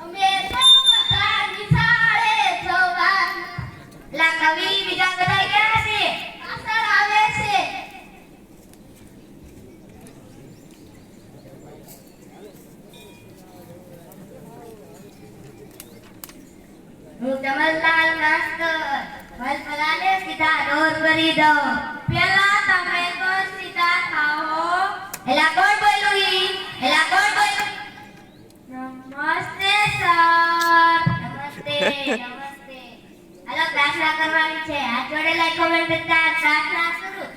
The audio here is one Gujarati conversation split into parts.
અમે તો બધા નિશાળે જવાના. લા કવિ બીજા બધા ક્યાં છે પાછળ હું ચમનલાલ સીધા દોર કરી દઉં પેલા તમે તો સીધા થાઓ એલા કોણ બોલ્યું એલા કોણ સર. નમસ્તે નમસ્તે. હાલો પ્રાર્થના કરવાની છે. હાથ જોડેલા કોમેન્ટ કરતા પ્રાર્થના શરૂ.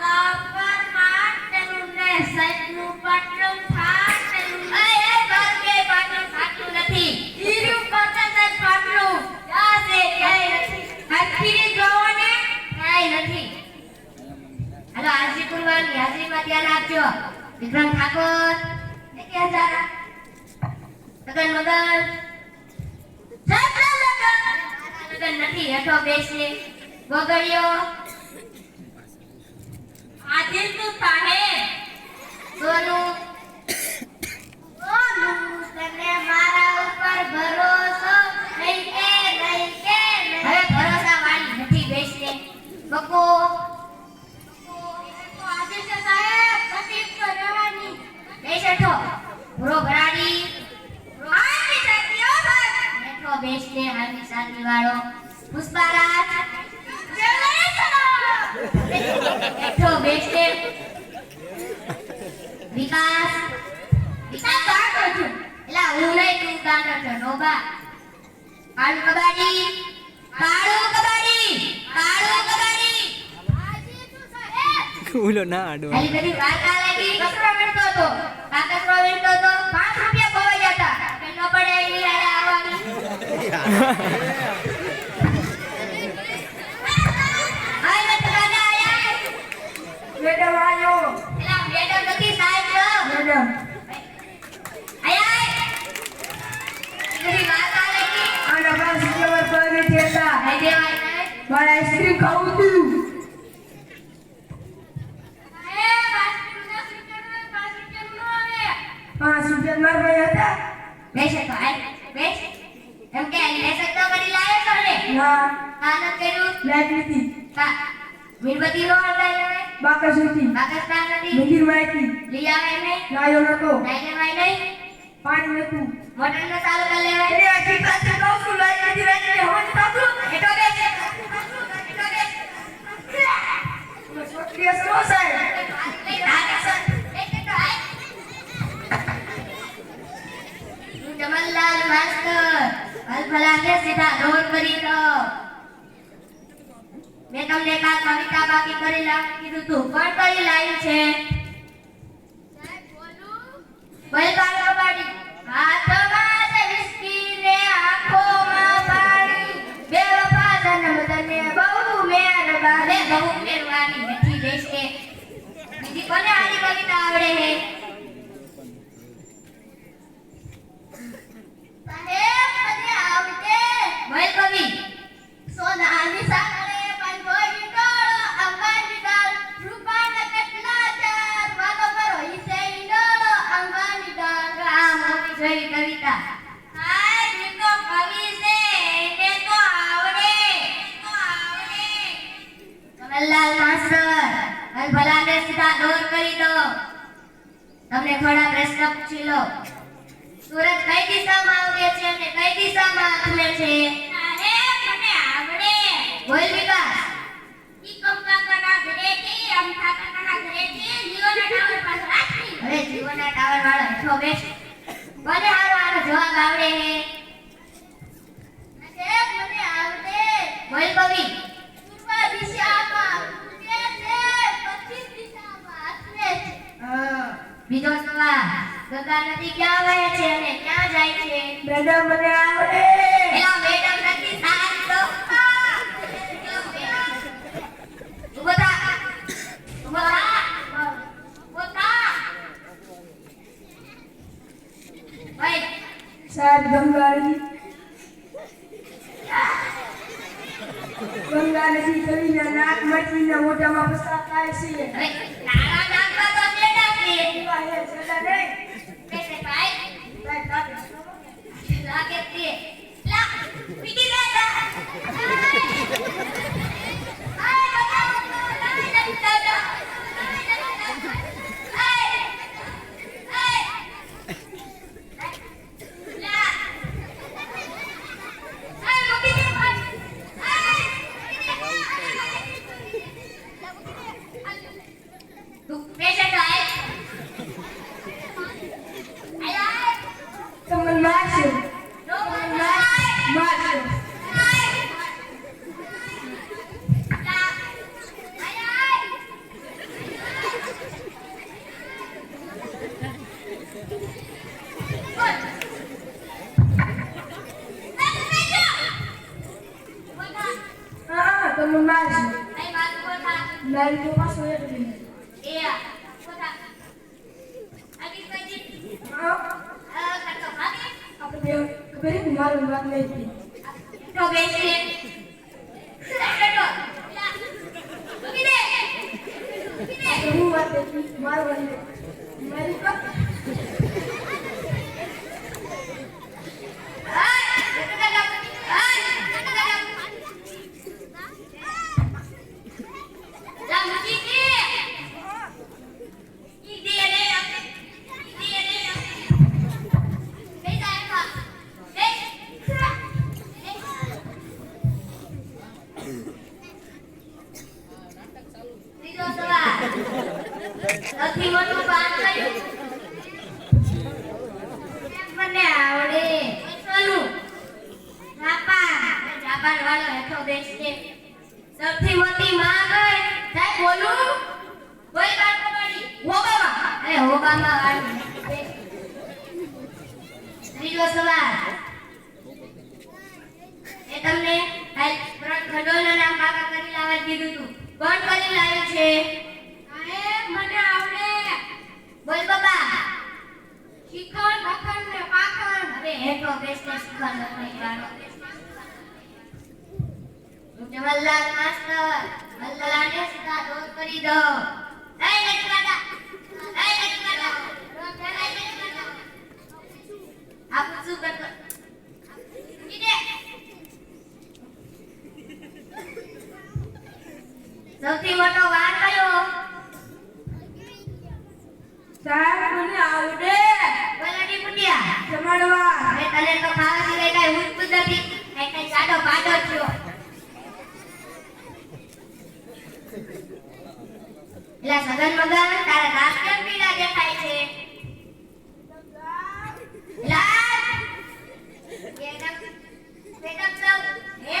લાપર માટલું ને સજનું પાટલું ફાટેલું અય અય પાટલું ફાટલું નથી. ઈરું પાટલું ફાટલું જાસે નથી. હરખી જોવો ને નથી. હાલો હાજરી પૂરવાની હાજરીમાં ધ્યાન આપજો. વિક્રમ ઠાકોર. કે હજારા લગન સાહેબ લગન નથી હેઠો બેસી વગડ્યો આદિલ તું સાહેબ બેઠો બેસને હામી વાળો પુષ્પારાજ! બેઠો બેસતે વિકાસ. વિકાસ ગાતો છું. એલા હું નહીં તું ગાતો છો. નોબા કાળુ કબાડી. કાળુ કબાડી. કાળુ કબાડી. ઓલો ના આડો ખાલી બધી વાત આ લાગી. કસરો વેડતો હતો. કાકસરો વેડતો હતો પાંચ રૂપિયા ખવાઈ જતા કે ન પડે એની હારે આવવાની હાય મેં તમારે આયા મારે આઈસ્ક્રીમ ખાવું તું સાહેબ આઈસ્ક્રીમ દસ રૂપિયાનું હોય, પાંચ રૂપિયા મારા હતા બેસે ભાઈ બેસ એમ કે લેસન તો કરી લાયો છો ને ના કાન કર્યું લાઈટ નથી. કા મીણબત્તી નો હટાય બાકસ મંદિર લઈ આવે નહીં. લાયો નતો. ટાઈગર ભાઈ નહીં. પાણી નતું. મોટર ને ચાલુ કરી લેવાય. આખી કહું છું નથી લાઈટ નથી. હવે તાબલું એટો બેસ. છોકરીએ શું સાહેબ જમલલાલ માસ્ટર અલફલાને સીધા દોર કરી દો મેં તમને કાલ કવિતા બાકી કરી છે? બીજી કોને આની કવિતા આવડે હે તમને થોડા પ્રશ્ન પૂછી લો. સૂરજ કઈ દિશામાં ઉગે છે અને કઈ દિશામાં આવે છે? અરે મને આવડે. બોલ વિકાસ. ઘરેથી અમથા કાકાના ઘરેથી જીઓના ટાવર પાસે રાખી અરે જીઓના ટાવર વાળો હેઠો બેસ. મને હારો હારો જવાબ આવડે હે. અરે મને આવડે. બોલ કવિ પૂર્વ દિશામાં ઉગે છે પશ્ચિમ દિશામાં આથમે છે હા બીજો સવાલ ગંગા નદી ક્યાં વહે છે અને ક્યાં જાય છે મેડમ મને આવડે એલા મેડમ નથી સાહેબ તો ઊભો થા ઊભો થા ઊભો થા ભાઈ સાહેબ ગંગાજી ગંગા નદી કવિના નાક મટવીના મોઢામાં પસાર થાય છે હવે તારા નાકમાં તો મેડમ છે એવા હે છેલ્લા નહીં મારશો નો બોલાય મારશો હા તમે મારશો મારી તો પાછો એક મિનિટ હા આપણે બે ખબર છે ને મારું વાત નહીં થઈ આપણે હું વાત હતી મારું વાત નહીં. મારી તો ત્રીજો સવાલ સૌથી મોટું કામ કયું મને આવડે સોનું જાપાન જાપાન વાળો હેઠો દેશ છે સૌથી મોટી માં કઈ સાહેબ, બોલું? કોઈ વાત પડી ઓબામા અરે ઓબામા વાળું ત્રીજો સવાલ. એ તમને હાલ ખડોલના નામ કાકા કરી લાવવા કીધું તું. કોણ કરી લાવ્યું છે સાહેબ મને આવડે બોલ બાબા શિખંડ મખણ ને પાખંડ હવે હેઠો બેસને શિખંડ નથી વાળો આપ શું કરતો? સૌથી મોટો વાર કયો સાહેબ મને આવડે વલડી પુટિયા જમાડવા હવે તને તો ખાવા સિવાય કઈ ઉઠતું જ નથી કઈ કઈ જાડો પાડો થયો એલા સગન મગન તારા દાંત કેમ પીળા દેખાય છે એલા એકદમ એકદમ સૌ હે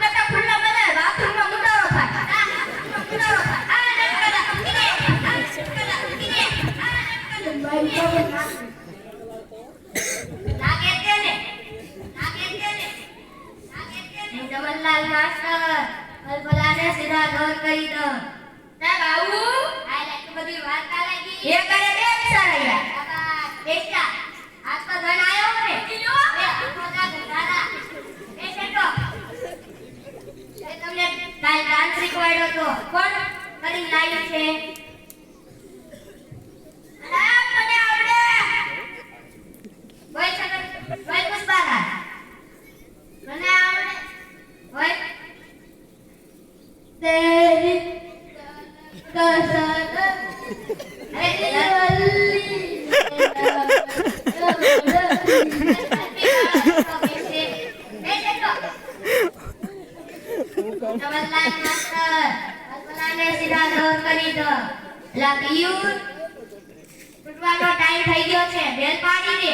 છે ને જમનલાલ માસ્ટર ભલભલાને સીધા દોર કરી દો. સાહેબ બાબુ. આ લાગી બધી વાત કા લાગી. એ કરે બે વિચારયા બાબા બેટા આજ તો ધન આયો ને બે ખોદા દાદા એ સેટો એ તમને કાલ ડાન્સ શીખવાડ્યો તો કોણ? કરી લાવ્યું છે અરે મને આવડે બોલ સગન બોલ પુષ્પારા મને આવડે બોલ તેરી કસર અરે જવાહરલાલ માસ્ટર કલ્પનાને સીધા દોર કરી દો લા પિયુષ છૂટવાનો ટાઈમ થઈ ગયો છે. બેલ પાડી દે